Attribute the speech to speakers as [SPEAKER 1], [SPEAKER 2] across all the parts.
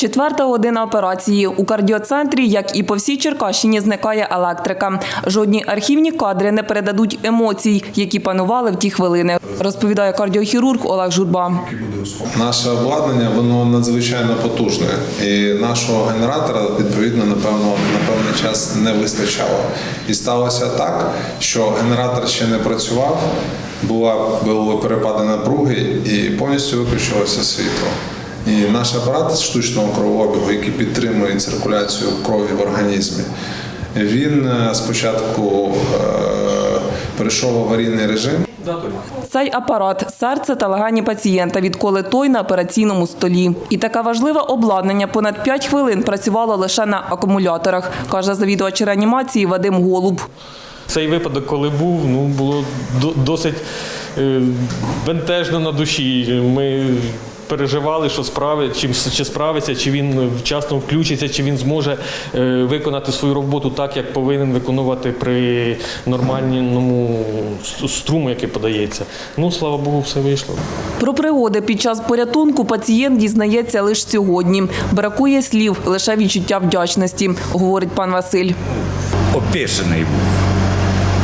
[SPEAKER 1] Четверта година операції у кардіоцентрі, як і по всій Черкащині, зникає електрика. Жодні архівні кадри не передадуть емоцій, які панували в ті хвилини. Розповідає кардіохірург Олег Журба.
[SPEAKER 2] Наше обладнання воно надзвичайно потужне, і нашого генератора відповідно напевно на певний час не вистачало. І сталося так, що генератор ще не працював, була були перепади напруги і повністю виключилося світло. І наш апарат штучного кровообігу, який підтримує циркуляцію крові в організмі, він е, спочатку е, перейшов в аварійний режим.
[SPEAKER 1] Цей апарат серце та легені пацієнта, відколи той на операційному столі. І таке важливе обладнання понад 5 хвилин працювало лише на акумуляторах, каже завідувач реанімації Вадим Голуб.
[SPEAKER 3] Цей випадок, коли був, ну було до- досить е, бентежно на душі. Ми переживали, що справи, чи, чи справиться, чи він вчасно включиться, чи він зможе е, виконати свою роботу так, як повинен виконувати при нормальному струму, який подається. Ну, слава Богу, все вийшло.
[SPEAKER 1] Про пригоди під час порятунку пацієнт дізнається лише сьогодні. Бракує слів, лише відчуття вдячності, говорить пан Василь.
[SPEAKER 4] опішений був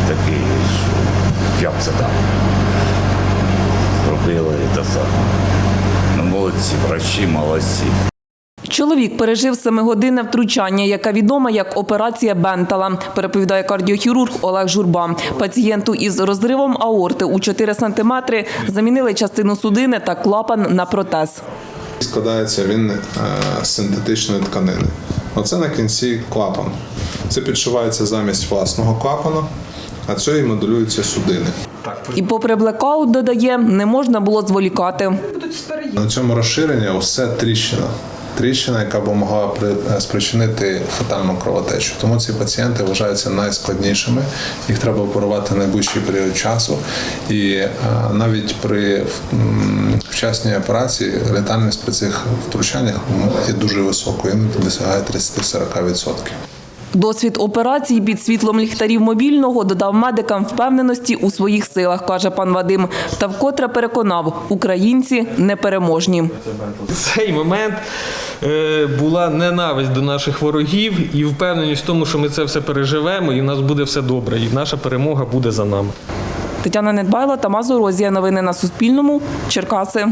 [SPEAKER 4] такий, що як це так? Молодці, врачі, молодці.
[SPEAKER 1] Чоловік пережив семигодинне втручання, яке відома як операція Бентала, переповідає кардіохірург Олег Журба. Пацієнту із розривом аорти у 4 сантиметри замінили частину судини та клапан на протез.
[SPEAKER 2] Складається він е, з синтетичної тканини. Оце на кінці клапан. Це підшивається замість власного клапана, а це і моделюються судини.
[SPEAKER 1] І попри блекаут, додає, не можна було зволікати.
[SPEAKER 2] На цьому розширенні усе тріщина. Тріщина, яка б могла е, спричинити фатальну кровотечу. Тому ці пацієнти вважаються найскладнішими. Їх треба оперувати в найближчий період часу. І е, навіть при вчасній операції летальність при цих втручаннях є дуже високою, досягає 30-40%.
[SPEAKER 1] Досвід операції під світлом ліхтарів мобільного додав медикам впевненості у своїх силах, каже пан Вадим. Та вкотре переконав, українці непереможні.
[SPEAKER 3] цей момент е, була ненависть до наших ворогів і впевненість в тому, що ми це все переживемо, і в нас буде все добре, і наша перемога буде за нами.
[SPEAKER 1] Тетяна Недбайло, Тамазу Розія. Новини на Суспільному. Черкаси.